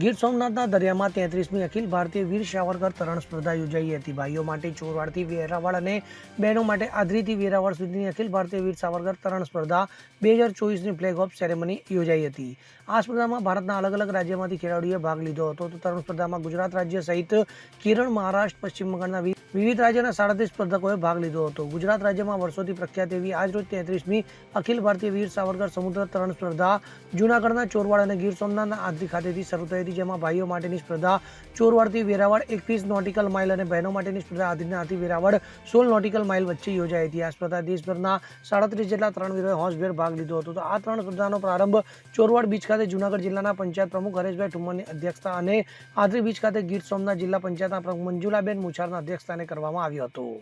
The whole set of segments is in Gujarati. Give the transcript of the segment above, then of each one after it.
ગીર સોમનાથના દરિયામાં તેત્રીસમી અખિલ ભારતીય વીર સાવરકર તરણ સ્પર્ધા યોજાઈ હતી. ભાઈઓ માટે ચોરવાડથી વેરાવળ અને બહેનો માટે આદરીથી વેરાવળ સુધીની અખિલ ભારતીય વીર સાવરકર તરણ સ્પર્ધા બે હજાર ચોવીસની ફ્લેગ ઓફ સેરેમની યોજાઈ હતી. આ સ્પર્ધામાં ભારતના અલગ અલગ રાજ્યમાંથી ખેલાડીઓએ ભાગ લીધો હતો. તો તરણ સ્પર્ધામાં ગુજરાત રાજ્ય સહિત કેરળ, મહારાષ્ટ્ર, પશ્ચિમ બંગાળના વિ- વિવિધ રાજ્યના સાડત્રીસ સ્પર્ધકોએ ભાગ લીધો હતો. ગુજરાત રાજ્યમાં વર્ષોથી પ્રખ્યાત એવી આજરોજ તેત્રીસમી અખિલ ભારતીય વીર સાવરકર સમુદ્ર તરણ સ્પર્ધા, જૂનાગઢના ચોરવાડ અને ગીર સોમનાથના આદરી ખાતેથી શરૂ થઈ હતી, જેમાં ભાઈઓ માટેની સ્પર્ધા ચોરવાડથી વેરાવળ, એકવીસ નોટિકલ માઇલ અને બહેનો માટેની સ્પર્ધા આદિનાથી વેરાવળ, સોળ નોટિકલ માઇલ વચ્ચે યોજાઈ હતી. આ સ્પર્ધા દેશભરના સાડત્રીસ જેટલા ત્રણ વીરોએ હોંશભેર ભાગ લીધો હતો. તો આ ત્રણ સ્પર્ધાનો પ્રારંભ ચોરવાડ બીચ ખાતે જૂનાગઢ જિલ્લાના પંચાયત પ્રમુખ હરેશભાઈ ઠુમ્મરની અધ્યક્ષતા અને આદરી બીચ ખાતે ગીર સોમનાથ જિલ્લા પંચાયતના પ્રમુખ મંજુલાબેન મુછારના અધ્યક્ષસ્થાને કરવામાં આવ્યો હતો.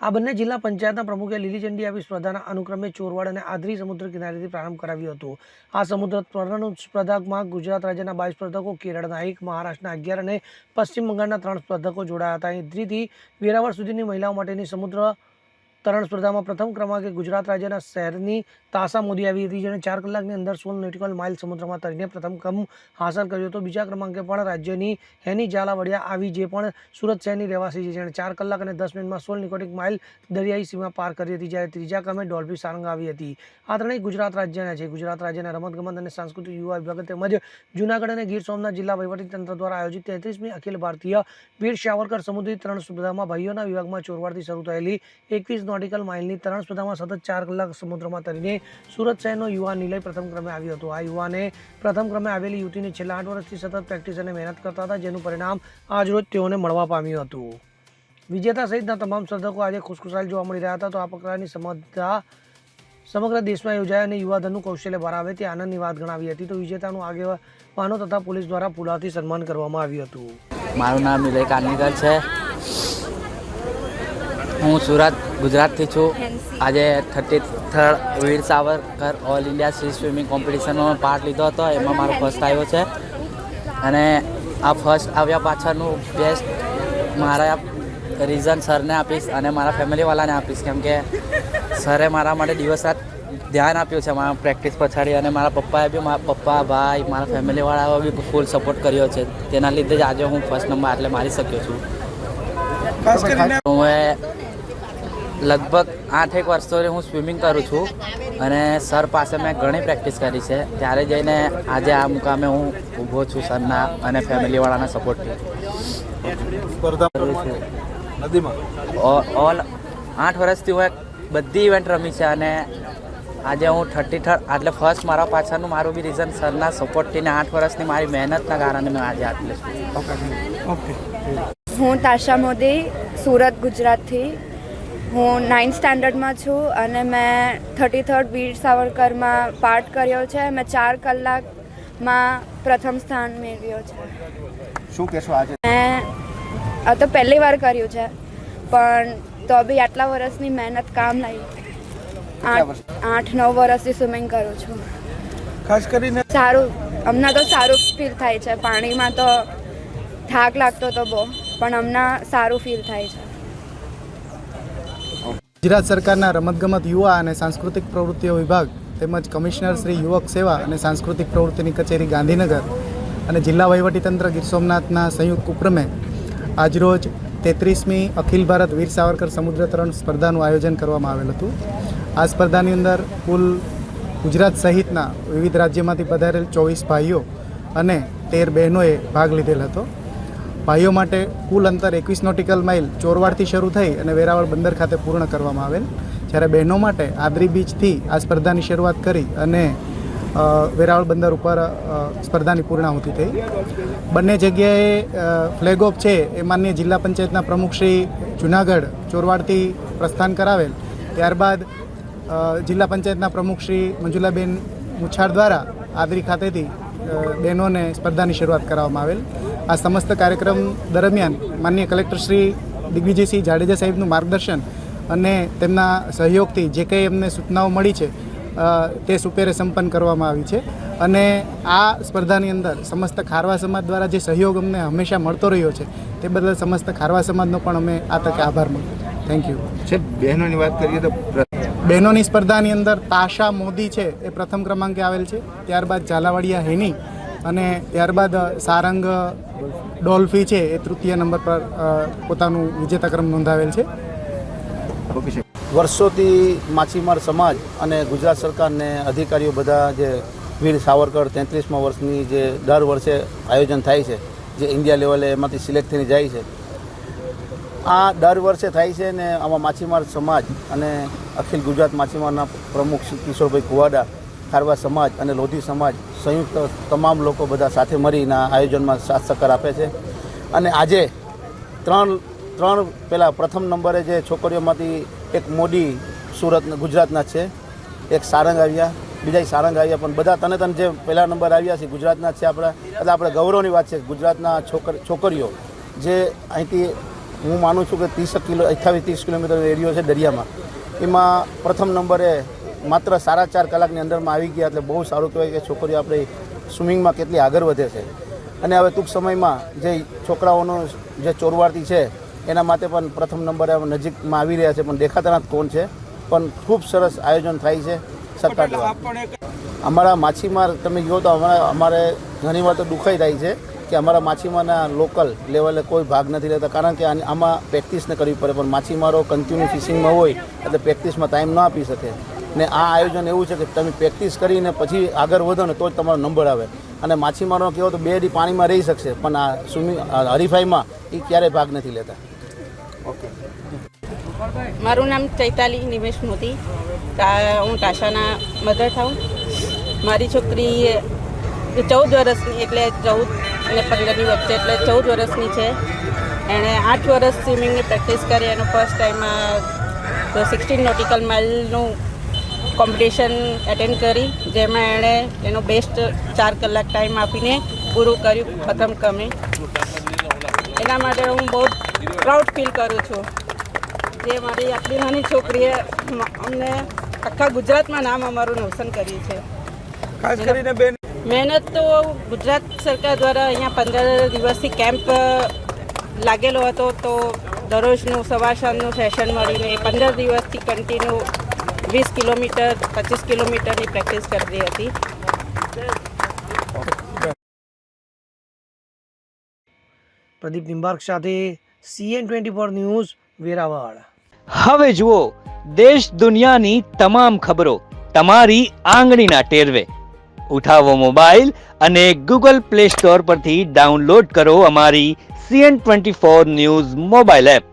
આ બંને જિલ્લા પંચાયતના પ્રમુખે લીલી ઝંડી આપી સ્પર્ધાના અનુક્રમે ચોરવાડ અને આદરી સમુદ્ર કિનારેથી પ્રારંભ કરાવ્યો હતો. આ સમુદ્ર તરણ સ્પર્ધામાં ગુજરાત રાજ્યના બાવીસ સ્પર્ધકો કેરળના એક મહારાષ્ટ્રના અગિયાર અને પશ્ચિમ બંગાળના ત્રણ સ્પર્ધકો જોડાયા હતા. આદરીથી વેરાવળ સુધીની મહિલાઓ માટેની સમુદ્ર તરણ સ્પર્ધામાં પ્રથમ ક્રમાંકે ગુજરાત રાજ્યના શહેરની તાસા મોદી આવી હતી, જેણે ચાર કલાકની અંદર સોળ નેટિકલ માઇલ સમુદ્રમાં તરીને પ્રથમ ક્રમ હાંસલ કર્યો હતો. બીજા ક્રમાંકે પણ રાજ્યની હેની ઝાલાવડિયા આવી, જે પણ સુરત શહેરની રહેવાસી છે. જેણે ચાર કલાક અને દસ મિનિટમાં સોળ નિકોટિક માઇલ દરિયાઈ સીમા પાર કરી હતી, જ્યારે ત્રીજા ક્રમે ડોલ્ફી સારંગ આવી હતી. આ ત્રણેય ગુજરાત રાજ્યના છે. ગુજરાત રાજ્યના રમતગમત અને સાંસ્કૃતિક યુવા વિભાગ તેમજ જૂનાગઢ અને ગીર સોમનાથ જિલ્લા વહીવટીતંત્ર દ્વારા આયોજિત તેત્રીસમી અખિલ ભારતીય વીર સાવરકર સમુદ્રી તરણ સ્પર્ધામાં ભાઈઓના વિભાગમાં ચોરવાડથી શરૂ થયેલી એકવીસ નોટિકલ માઇલની તરણ સ્પર્ધામાં સતત ચાર કલાક સમુદ્રમાં તરીને સુરત શહેરનો યુવા નિલય પ્રથમ ક્રમે આવ્યો હતો. આ યુવાને પ્રથમ ક્રમે આવેલી યુવતીને છેલ્લા આઠ વર્ષથી સતત પ્રેક્ટિસ અને મહેનત કરતા હતા, જેનું પરિણામ આજરોજ તેઓને મળવા પામ્યું હતું. વિજેતા સહિતના તમામ સ્પર્ધકો આજે ખુશખુશાલ જોવા મળી રહ્યા હતા. તો આ પ્રકારની સમજતા સમગ્ર દેશમાં યોજાય અને યુવાધનનું કૌશલ્ય ભરાવે તે આનંદની વાત ગણાવી હતી. તો વિજેતાનું આગેવાનો તથા પોલીસ દ્વારા ફુલાથી સન્માન કરવામાં આવ્યું હતું. મારું નામ નિલય કાનીકર છે. હું સુરત ગુજરાતથી છું. આજે thirty third Veer Savarkar all India sea swimming કોમ્પિટિશનમાં part લીધો હતો. એમાં મારો ફર્સ્ટ આવ્યો છે. અને આ ફર્સ્ટ આવ્યા પાછળનું બેસ્ટ મારા રીઝન સરને આપીશ અને મારા ફેમિલીવાળાને આપીશ. કેમ કે સરે મારા માટે દિવસ રાત ધ્યાન આપ્યું છે મારા પ્રેક્ટિસ પછાડી અને મારા પપ્પાએ બી મારા પપ્પા ભાઈ મારા ફેમિલીવાળાઓ બી ફૂલ સપોર્ટ કર્યો છે. તેના લીધે જ આજે હું ફર્સ્ટ નંબર એટલે મારી શક્યો છું. હું લગભગ આઠેક વર્ષોથી હું સ્વિમિંગ કરું છું અને સર પાસે મેં ઘણી પ્રેક્ટિસ કરી છે. ત્યારે જઈને આજે આ મુકામે હું ઊભો છું સરના અને ફેમિલીવાળાના સપોર્ટથી. સ્પર્ધા નદીમાં? ઓલ આઠ વર્ષથી હું એક બધી ઇવેન્ટ રમી છે અને આજે હું થર્ટી થર્ડ એટલે ફર્સ્ટ મારા પાછળનું મારું બી રીઝન સરના સપોર્ટથી ને આઠ વર્ષની મારી મહેનતના કારણે મેં આજે આટલે છું. હું તાશા મોદી સુરત ગુજરાતથી. હું નાઇન્થ સ્ટાન્ડર્ડમાં છું અને મેં થર્ટી થર્ડ વીર સાવરકરમાં પાર્ટ કર્યો છે. મેં ચાર કલાકમાં પ્રથમ સ્થાન મેળવ્યો છે. શું કહેશો આજે? મેં આ તો પહેલી વાર કર્યું છે પણ તો બી આટલા વર્ષની મહેનત કામ લાગી આઠ આઠ નવ વર્ષથી સ્વિમિંગ કરું છું. ખાસ કરીને સારું હમણાં તો સારું ફીલ થાય છે. પાણીમાં તો થાક લાગતો તો બહુ પણ હમણાં સારું ફીલ થાય છે. ગુજરાત સરકારના રમતગમત યુવા અને સાંસ્કૃતિક પ્રવૃત્તિઓ વિભાગ તેમજ કમિશનર શ્રી યુવક સેવા અને સાંસ્કૃતિક પ્રવૃત્તિની કચેરી ગાંધીનગર અને જિલ્લા વહીવટીતંત્ર ગીર સોમનાથના સંયુક્ત ઉપક્રમે આજરોજ તેત્રીસમી અખિલ ભારત વીર સાવરકર સમુદ્ર તરણ સ્પર્ધાનું આયોજન કરવામાં આવેલ હતું. આ સ્પર્ધાની અંદર કુલ ગુજરાત સહિતના વિવિધ રાજ્યમાંથી પધારેલ ચોવીસ ભાઈઓ અને તેર બહેનોએ ભાગ લીધેલ હતો. ભાઈઓ માટે કુલ અંતર એકવીસ નોટિકલ માઇલ ચોરવાડથી શરૂ થઈ અને વેરાવળ બંદર ખાતે પૂર્ણ કરવામાં આવેલ. જ્યારે બહેનો માટે આદરી બીચથી આ સ્પર્ધાની શરૂઆત કરી અને વેરાવળ બંદર ઉપર સ્પર્ધાની પૂર્ણાહુતિ થઈ. બંને જગ્યાએ ફ્લેગ ઓફ છે એ માન્ય જિલ્લા પંચાયતના પ્રમુખ શ્રી જુનાગઢ ચોરવાડથી પ્રસ્થાન કરાવેલ. ત્યારબાદ જિલ્લા પંચાયતના પ્રમુખ શ્રી મંજુલાબેન મુછાડ દ્વારા આદરી ખાતેથી બહેનોને સ્પર્ધાની શરૂઆત કરવામાં આવેલ. આ સમસ્ત કાર્યક્રમ દરમિયાન માનનીય કલેક્ટર શ્રી દિગ્વિજયસિંહ જાડેજા સાહેબનું માર્ગદર્શન અને તેમના સહયોગથી જે કંઈ એમને સૂચનાઓ મળી છે તે સુપેરે સંપન્ન કરવામાં આવી છે. અને આ સ્પર્ધાની અંદર સમસ્ત ખારવા સમાજ દ્વારા જે સહયોગ અમને હંમેશા મળતો રહ્યો છે તે બદલ સમસ્ત ખારવા સમાજનો પણ અમે આ તકે આભાર માનીએ. થેન્ક યુ છે બહેનોની વાત કરીએ તો બહેનોની સ્પર્ધાની અંદર તાશા મોદી છે એ પ્રથમ ક્રમાંકે આવેલ છે. ત્યારબાદ ઝાલાવાડિયા હેની અને ત્યારબાદ સારંગ ડોલ્ફી છે એ તૃતીય નંબર પર પોતાનું વિજેતાક્રમ નોંધાવેલ છે. વર્ષોથી માછીમાર સમાજ અને ગુજરાત સરકારને અધિકારીઓ બધા જે વીર સાવરકર તેત્રીસમાં વર્ષની જે દર વર્ષે આયોજન થાય છે જે ઇન્ડિયા લેવલે એમાંથી સિલેક્ટ થઈને જાય છે આ દર વર્ષે થાય છે ને આમાં માછીમાર સમાજ અને અખિલ ગુજરાત માછીમારના પ્રમુખ શ્રી કિશોરભાઈ કુવાડા ખારવા સમાજ અને લોધી સમાજ સંયુક્ત તમામ લોકો બધા સાથે મળીને આયોજનમાં સાથ સહકાર આપે છે. અને આજે ત્રણ ત્રણ પહેલાં પ્રથમ નંબરે જે છોકરીઓમાંથી એક મોડી સુરત ગુજરાતના છે, એક સારંગ આવ્યા બીજા સારંગ આવ્યા, પણ બધા તને તને જે પહેલા નંબર આવ્યા છે, ગુજરાતના છે આપણા, એટલે આપણે ગૌરવની વાત છે, ગુજરાતના છોકર, છોકરીઓ, જે અહીંથી હું માનું છું કે ત્રીસ કિલો અઠ્યાવીસ ત્રીસ કિલોમીટર એરિયો છે દરિયામાં, એમાં પ્રથમ નંબરે માત્ર સાડા ચાર કલાકની અંદરમાં આવી ગયા એટલે બહુ સારું કહેવાય કે છોકરીઓ આપણે સ્વિમિંગમાં કેટલી આગળ વધે છે. અને હવે ટૂંક સમયમાં જે છોકરાઓનો જે ચોરવાર્તી છે એના માટે પણ પ્રથમ નંબરે નજીકમાં આવી રહ્યા છે પણ દેખાતા નથી કોણ છે. પણ ખૂબ સરસ આયોજન થાય છે સરકાર દ્વારા અમારા માછીમાર તમે કહો તો અમારા અમારે ઘણી વાર તો દુખાઈ થાય છે કે અમારા માછીમારના લોકલ લેવલે કોઈ ભાગ નથી લેતા કારણ કે આમાં પ્રેક્ટિસને કરવી પડે પણ માછીમારો કન્ટિન્યુ ફિશિંગમાં હોય એટલે પ્રેક્ટિસમાં ટાઈમ ન આપી શકે. ને આ આયોજન એવું છે કે તમે પ્રેક્ટિસ કરીને પછી આગળ વધો ને તો જ તમારો નંબર આવે. અને માછીમારો કહેવો તો બે દી પાણીમાં રહી શકશે પણ આ સ્વિમિંગ હરીફાઈમાં એ ક્યારેય ભાગ નથી લેતા. ઓકે. મારું નામ ચૈતાલી નિમેશ મોદી. હું કાશાના મધર થાઉં. મારી છોકરી ચૌદ વર્ષની એટલે ચૌદ અને પંદરની વચ્ચે એટલે ચૌદ વર્ષની છે. એણે આઠ વર્ષ સ્વિમિંગની પ્રેક્ટિસ કરી એનું ફર્સ્ટ ટાઈમ સિક્સટીન નોટિકલ માઇલનું કોમ્પિટિશન એટેન્ડ કરી જેમાં એણે એનો બેસ્ટ ચાર કલાક ટાઈમ આપીને પૂરું કર્યું પ્રથમ ક્રમે. એના માટે હું બહુ પ્રાઉડ ફીલ કરું છું. જે મારી આટલી નાની છોકરીએ અમને આખા ગુજરાતમાં નામ અમારું રોશન કર્યું છે. ખાસ કરીને બેન મહેનત તો ગુજરાત સરકાર દ્વારા અહીંયા પંદર દિવસથી કેમ્પ લાગેલો હતો તો દરરોજનું સવાર સાંજનું સેશન મળીને પંદર દિવસથી કન્ટિન્યુ વીસ કિલોમીટર પચીસ કિલોમીટરની પ્રેક્ટિસ કરતી હતી. પ્રદીપ નિંબાર્ક સાથે CN twenty four news Veraval. હવે જુઓ દેશ દુનિયાની તમામ ખબરો તમારી આંગળીના ટેરવે. ઉઠાવો મોબાઈલ અને ગૂગલ પ્લે સ્ટોર પરથી ડાઉનલોડ કરો અમારી CN twenty four news mobile app.